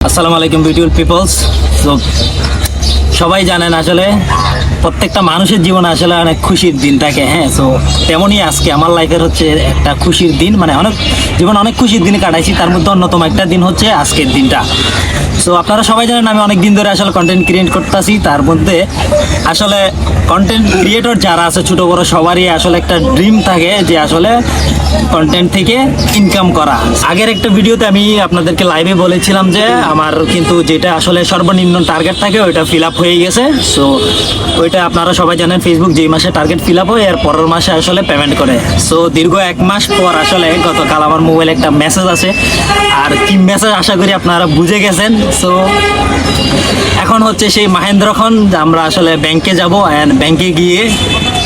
আসসালামু আলাইকুম beautiful people's সবাই জানেন আসলে প্রত্যেকটা মানুষের জীবনে আসলে অনেক খুশির দিন থাকে হ্যাঁ? তো তেমনই আজকে আমার লাইফের হচ্ছে একটা খুশির দিন মানে অনেক, জীবন অনেক খুশির দিন কাটাইছি, তার মধ্যে অন্যতম একটা দিন হচ্ছে আজকের দিনটা। সো আপনারা সবাই জানেন আমি অনেক দিন ধরে আসলে কন্টেন্ট ক্রিয়েট করতেছি, তার মধ্যে আসলে কন্টেন্ট ক্রিয়েটর যারা আছে, ছোটো বড় সবারই আসলে একটা ড্রিম থাকে যে আসলে কন্টেন্ট থেকে ইনকাম করা। আগের একটা ভিডিওতে আমি আপনাদেরকে লাইভে বলেছিলাম যে আমার কিন্তু যেটা আসলে সর্বনিম্ন টার্গেট থাকে, ওইটা ফিল আপ হয়ে গেছে। সো ওইটা আপনারা সবাই জানেন ফেসবুক যেই মাসে টার্গেট ফিল আপ হয়, এর পরের মাসে আসলে পেমেন্ট করে। সো দীর্ঘ এক মাস পর আসলে গতকাল আমার মোবাইলে একটা মেসেজ আছে আর কি মেসেজ আশা করি আপনারা বুঝে গেছেন। সো এখন হচ্ছে সেই মাহেন্দ্রক্ষণ আমরা আসলে ব্যাংকে যাব অ্যান্ড ব্যাংকে গিয়ে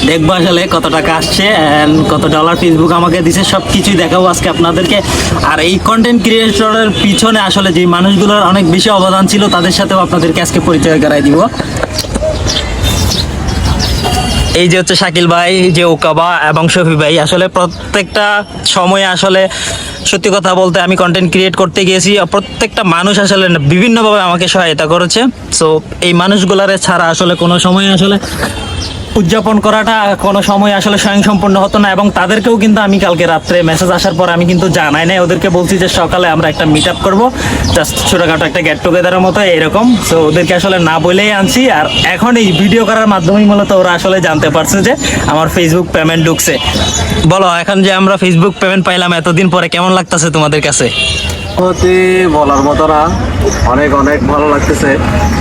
দেখব আসলে কত টাকা আসছে অ্যান্ড কত ডলার ফেসবুক আমাকে দিছে সব কিছুই দেখাবো আজকে আপনাদেরকে। আর এই কন্টেন্ট ক্রিয়েটরের পিছনে আসলে যে মানুষগুলোর অনেক বেশি অবদান ছিল, তাদের সাথেও আপনাদেরকে আজকে পরিচয় করাই দিব। এই যে হচ্ছে শাকিল ভাই যে ওকাবা এবং শফি ভাই, আসলে প্রত্যেকটা সময়ে আসলে সত্যি কথা বলতে আমি কন্টেন্ট ক্রিয়েট করতে গিয়েছি প্রত্যেকটা মানুষ আসলে বিভিন্নভাবে আমাকে সহায়তা করেছে। সো এই মানুষগুলারে ছাড়া আসলে কোনো সময় আসলে উদযাপন করাটা কোনো সময় আসলে স্বয়ংসম্পূর্ণ হতো না এবং তাদেরকেও কিন্তু আমি কালকে রাত্রে মেসেজ আসার পর আমি কিন্তু জানাই নাই। ওদেরকে বলছি যে সকালে আমরা একটা মিট আপ করব। জাস্ট ছোটোখাটো একটা গেট টুগেদারের মতো, এরকম। তো ওদেরকে আসলে না বলেই আনছি। আর এখন এই ভিডিও করার মাধ্যমেই মূলত ওরা আসলে জানতে পারছে যে আমার ফেসবুক পেমেন্ট ঢুকছে। বলো, এখন যে আমরা ফেসবুক পেমেন্ট পাইলাম, এতদিন পরে কেমন লাগতেছে তোমাদের কাছে? হতে বলার মতো না। অনেক অনেক ভালো লাগতেছে।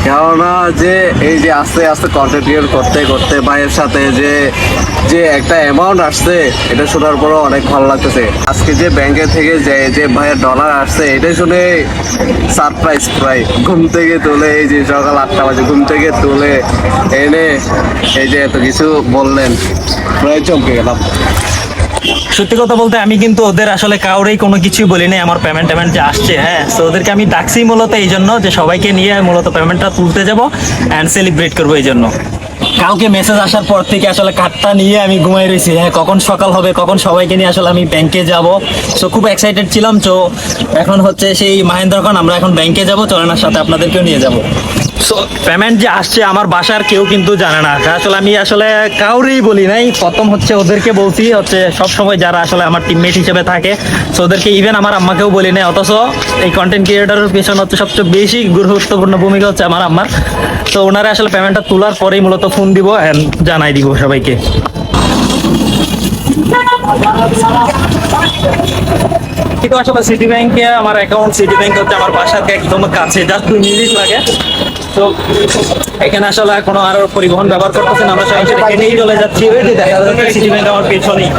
কেননা যে এই যে আস্তে আস্তে ক্রিয়েট করতে করতে ভাইয়ের সাথে যে যে একটা অ্যামাউন্ট আসছে, এটা শোনার পরও অনেক ভালো লাগতেছে। আজকে যে ব্যাংকে থেকে যে যে ভাইয়ের ডলার আসছে, এটা শুনে সারপ্রাইজ প্রায় ঘুম থেকে তুলে এই যে সকাল আটটা বাজে, ঘুম থেকে তুলে এনে এই যে এত কিছু বললেন। প্রায় চমকে গেলাম। সত্যি কথা বলতে আমি কিন্তু ওদের আসলে কাউরেই কোনো কিছুই বলি নাই আমার পেমেন্ট টেমেন্ট যে আসছে হ্যাঁ। তো ওদেরকে আমি ডাকছি মূলত এই জন্য যে সবাইকে নিয়ে মূলত পেমেন্টটা তুলতে যাব অ্যান্ড সেলিব্রেট করব এই জন্য। কাউকে মেসেজ আসার পর থেকে আসলে কার্ডটা নিয়ে আমি ঘুমাই রয়েছি হ্যাঁ কখন সকাল হবে, কখন সবাইকে নিয়ে আসলে আমি ব্যাংকে যাব। সো খুব এক্সাইটেড ছিলাম, তো এখন হচ্ছে সেই মাহেন্দ্রক্ষণ আমরা এখন ব্যাংকে যাব চলেনার সাথে আপনাদেরকেও নিয়ে যাব। পেমেন্ট যে আসছে আমার বাসার কেউ কিন্তু জানে না। আসলে আমি আসলে কাউরেই বলি নাই। প্রথম হচ্ছে ওদেরকে বলছি, হচ্ছে সব সময় যারা আসলে আমার টিমমেট হিসেবে থাকে সো ওদেরকে ইভেন আমার আম্মাকেও বলি নাই, অথচ এই কন্টেন্ট ক্রিয়েটারের পেছনে হচ্ছে সবচেয়ে বেশি গুরুত্বপূর্ণ ভূমিকা হচ্ছে আমার আম্মার। তো ওনারা আসলে পেমেন্টটা তোলার পরেই মূলত ফোন দিব and জানাই দিব সবাইকে। ঠিক আসলে সিটি ব্যাংকে আমার অ্যাকাউন্ট সিটি ব্যাংক হচ্ছে আমার বাসার একদম কাছে জাস্ট দুই মিনিট লাগে। তো এখানে আসলে কোনো আর পরিবহন ব্যবহার করতেছেন, আমরা সরাসরি হেঁটেই চলে যাচ্ছি। সিটি আমার পেছনেই।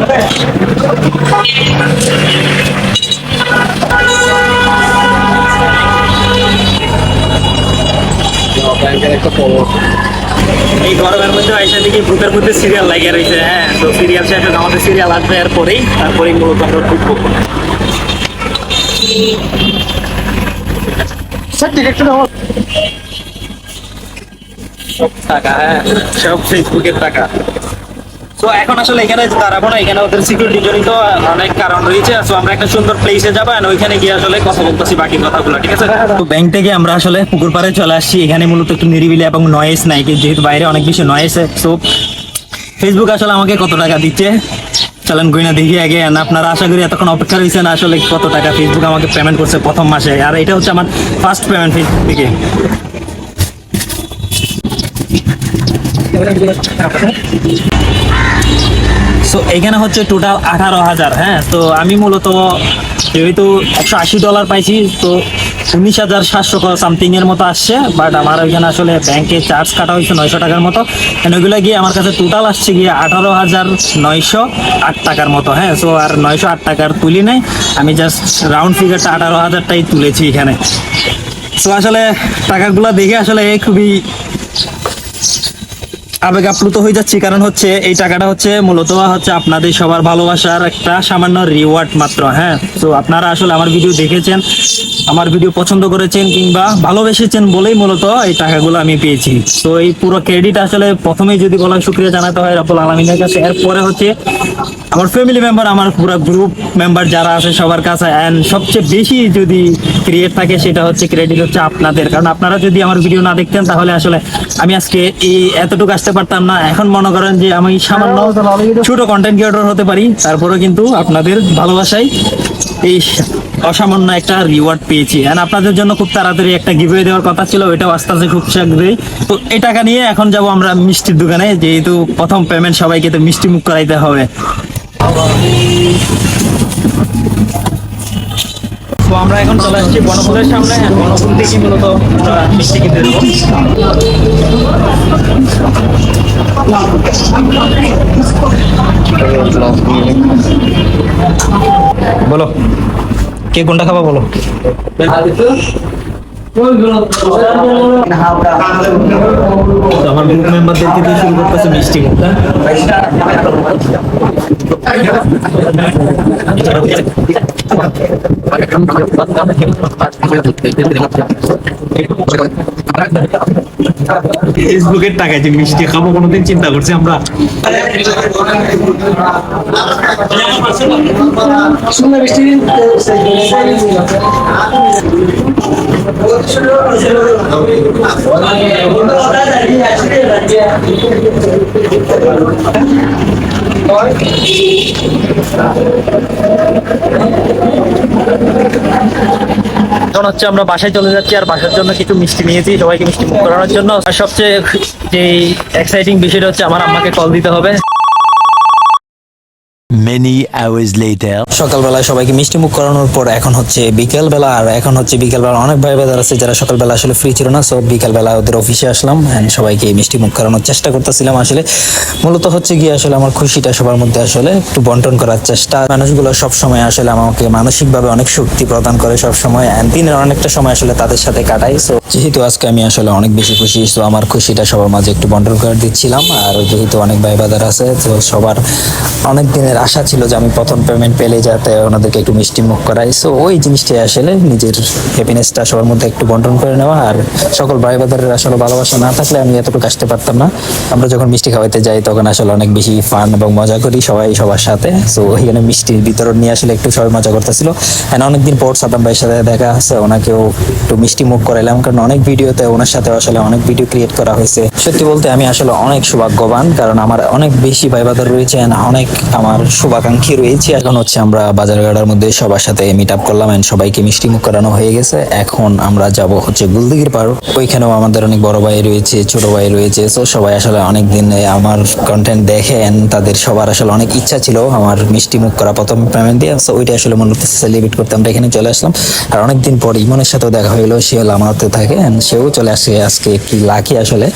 এই গরমের মধ্যে আইসা দেখি গ্রুপের মধ্যে সিরিয়াল লাগিয়ে রয়েছে হ্যাঁ তো সিরিয়াল শেষ আমাদের সিরিয়াল আসবে এর পরেই তারপরেই মূলত আমরা ঢুকবো। হ্যাঁ এখন আসলে এখানে দাঁড়াবো না, এখানে ওদের সিকিউরিটি অনেক কারণ রয়েছে। সুন্দর ওইখানে গিয়ে আসলে কথা ঠিক আছে? তো ব্যাংক থেকে আমরা আসলে পুকুর পাড়ে চলে আসছি। এখানে মূলত একটু নিরিবিলি এবং নাই, যেহেতু বাইরে অনেক ফেসবুক আসলে আমাকে কত টাকা দিচ্ছে? চলেন গইনা দেখি আগে। আপনারা আশা করি এতক্ষণ অপেক্ষা রয়েছেন, আসলে কত টাকা ফেসবুক আমাকে পেমেন্ট করছে প্রথম মাসে। আর এটা হচ্ছে আমার ফার্স্ট পেমেন্ট ফেসবুক থেকে। সো এখানে হচ্ছে টোটাল আঠারো হাজার হ্যাঁ? তো আমি মূলত যেহেতু একশো আশি ডলার পাইছি, তো উনিশ হাজার সাতশো সামথিং এর মতো আসছে বাট আমার ওইখানে আসলে ব্যাংকে চার্জ কাটা হয়েছে নয়শো টাকার মতো। ওইগুলো গিয়ে আমার কাছে টোটাল আসছে গিয়ে আঠারো হাজার নয়শো আট টাকার মতো হ্যাঁ? সো আর নয়শো আট টাকার তুলি নাই। আমি জাস্ট রাউন্ড ফিগারটা আঠারো হাজারটাই তুলেছি এখানে। সো আসলে টাকাগুলো দেখে আসলে খুবই আবেগ আপ্লুত হয়ে যাচ্ছি, কারণ হচ্ছে এই টাকাটা হচ্ছে মূলত হচ্ছে আপনাদের সবার ভালোবাসার একটা সামান্য রিওয়ার্ড মাত্র হ্যাঁ? তো আপনারা আসলে আমার ভিডিও দেখেছেন। আমার ভিডিও পছন্দ করেছেন কিংবা ভালোবেসেছেন বলেই মূলত এই টাকাগুলো আমি পেয়েছি। তো এই পুরো ক্রেডিট আসলে প্রথমেই যদি বলা হয় শুক্রিয়া জানাতে হয় রাব্বুল আলমিনের কাছে এরপরে হচ্ছে আমার ফ্যামিলি মেম্বার আমার পুরো গ্রুপ মেম্বার যারা আছে সবার কাছে অ্যান্ড সবচেয়ে বেশি যদি ক্রিয়েট থাকে সেটা হচ্ছে ক্রেডিট হচ্ছে আপনাদের। কারণ আপনারা যদি আমার ভিডিও না দেখতেন তাহলে আসলে আমি আজকে এই এতটুকু আসতে পারতাম না। এখন মনে করেন যে আমি সামান্য ছোট কন্টেন্ট ক্রিয়েটর হতে পারি তারপরেও কিন্তু আপনাদের ভালোবাসায় এই অসামান্য একটা রিওয়ার্ড পেয়েছি। এন্ড আপনাদের জন্য খুব তাড়াতাড়ি একটা গিভওয়ে দেওয়ার কথা ছিল, ওইটাও আস্তে আস্তে খুব শীঘ্রই। তো এই টাকা নিয়ে এখন যাব আমরা মিষ্টির দোকানে, যেহেতু প্রথম পেমেন্ট সবাইকে তো মিষ্টি মুখ করাইতে হবে। তো আমরা এখন চলে আসছি বনফুলের সামনে বনফুল থেকে মূলত মিষ্টি কিনতে দেবো বলো। কে কোনটা খাবা বলো? আমার গ্রুপ মেম্বারদেরকে দিয়ে শুরু করতেছে মিষ্টি মুখটা। ফেসবুকের টাকায় যে মিষ্টি খাব কোনোদিন চিন্তা করছি আমরা। এখন হচ্ছে আমরা বাসায় চলে যাচ্ছি আর বাসার জন্য কিছু মিষ্টি নিয়েছি, সবাইকে মিষ্টি মুখ করানোর জন্য। আর সবচেয়ে যে এক্সাইটিং বিষয়টা হচ্ছে, আমার আম্মাকে কল দিতে হবে। Many hours later. সকালবেলায় সবাইকে মিষ্টি মুখ করানোর পর এখন হচ্ছে বিকেলবেলা, আর এখন হচ্ছে বিকেলবেলা অনেক ভাই বাজার আছে যারা সকালবেলা আসলে ফ্রি ছিল না সো বিকেলবেলা ওদের অফিসে আসলাম and সবাইকে মিষ্টি মুখ করানোর চেষ্টা করতেছিলাম আসলে। মূলত হচ্ছে গিয়ে আসলে আমার খুশিটা সবার মধ্যে আসলে একটু বন্টন করার চেষ্টা। মানুষগুলো সব সময় আসলে আমাকে মানসিকভাবে অনেক শক্তি প্রদান করে সব সময় and দিনের অনেকটা সময় আসলে তাদের সাথে কাটাই সো যেহেতু আজকে আমি আসলে অনেক বেশি খুশি তো আমার খুশিটা সবার মাঝে একটু বন্টন করে দিচ্ছিলাম। আর যেহেতু অনেক ভাই বাজার আছে, তো সবার অনেক দিনের আশা ছিল যে আমি প্রথম পেমেন্ট পেলে যাতে ওনাদেরকে একটু মিষ্টি মুখ করাই। সো ওই জিনিসটি আসলে নিজের হ্যাপিনেসটা সবার মধ্যে একটু বন্টন করে নেওয়া আর সকল ভাই বাজারের আসলে ভালোবাসা না থাকলে আমি এতটুকু আসতে পারতাম না। আমরা যখন মিষ্টি খাওয়াইতে যাই, তখন আসলে অনেক বেশি ফান এবং মজা করি সবাই সবার সাথে। সো ওইখানে মিষ্টির বিতরণ নিয়ে আসলে একটু সবাই মজা করতেছিল। অ্যান্ড অনেকদিন পর সাদাম ভাইয়ের সাথে দেখা আছে ওনাকেও একটু মিষ্টি মুখ করাইলাম। কারণ অনেক ভিডিওতে ওনার সাথে আসলে অনেক ভিডিও ক্রিয়েট করা হয়েছে। সত্যি বলতে আমি আসলে অনেক সৌভাগ্যবান, কারণ আমার অনেক বেশি ভাই বাজার রয়েছে অনেক আমার শুভাকাঙ্ক্ষী রয়েছে। এখন হচ্ছে আমরা বাজার গাড়ার মধ্যে সবার সাথে মিট আপ করলাম and সবাইকে মিষ্টি মুখ করানো হয়ে গেছে। এখন আমরা যাব হচ্ছে গুলদিঘির পার। ওইখানেও আমাদের অনেক বড় ভাই রয়েছে, ছোট ভাই রয়েছে। তো সবাই আসলে অনেক দিন আমার কন্টেন্ট দেখেন তাদের সবার আসলে অনেক ইচ্ছা ছিল আমার মিষ্টি মুখ করা প্রথম পেমেন্ট দিয়ে। তো ওইটা আসলে মূলত সেলিব্রেট করতে আমরা এখানে চলে আসলাম। আর অনেকদিন পর ইমনের সাথেও দেখা হলো সে হলো আমারতে থাকে and সেও চলে আসে আজকে কি লাকি আসলে।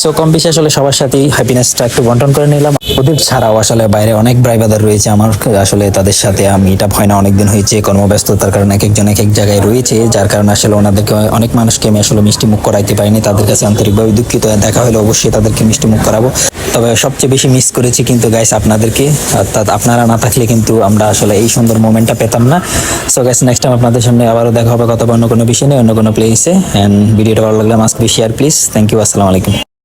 সো কম বেশি আসলে সবার সাথেই হ্যাপিনেসটা একটু বন্টন করে নিলাম। ওদের ছাড়াও আসলে বাইরে অনেক ব্রাইবাদার রয়েছে আমার, আসলে তাদের সাথে মিট আপ হয় না, অনেকদিন হয়েছে কর্মব্যস্ততার কারণে এক একজন এক এক জায়গায় রয়েছে, যার কারণে আসলে ওনাদেরকে অনেক মানুষকে আমি আসলে মিষ্টি মুখ করাইতে পারিনি, তাদের কাছে আন্তরিকভাবে দুঃখিত, দেখা হলে অবশ্যই তাদেরকে মিষ্টি মুখ করাবো। তবে সবচেয়ে বেশি মিস করেছি কিন্তু গাইস আপনাদেরকে, অর্থাৎ আপনারা না থাকলে কিন্তু আমরা আসলে এই সুন্দর মোমেন্টটা পেতাম না। সো গাইস নেক্সট টাইম আপনাদের সামনে আবারও দেখা হবে কত অন্য কোনো বিষয় নিয়ে, অন্য কোনো প্লেসে অ্যান্ড ভিডিওটা ভালো লাগলে must be share please thank you আসসালামু আলাইকুম।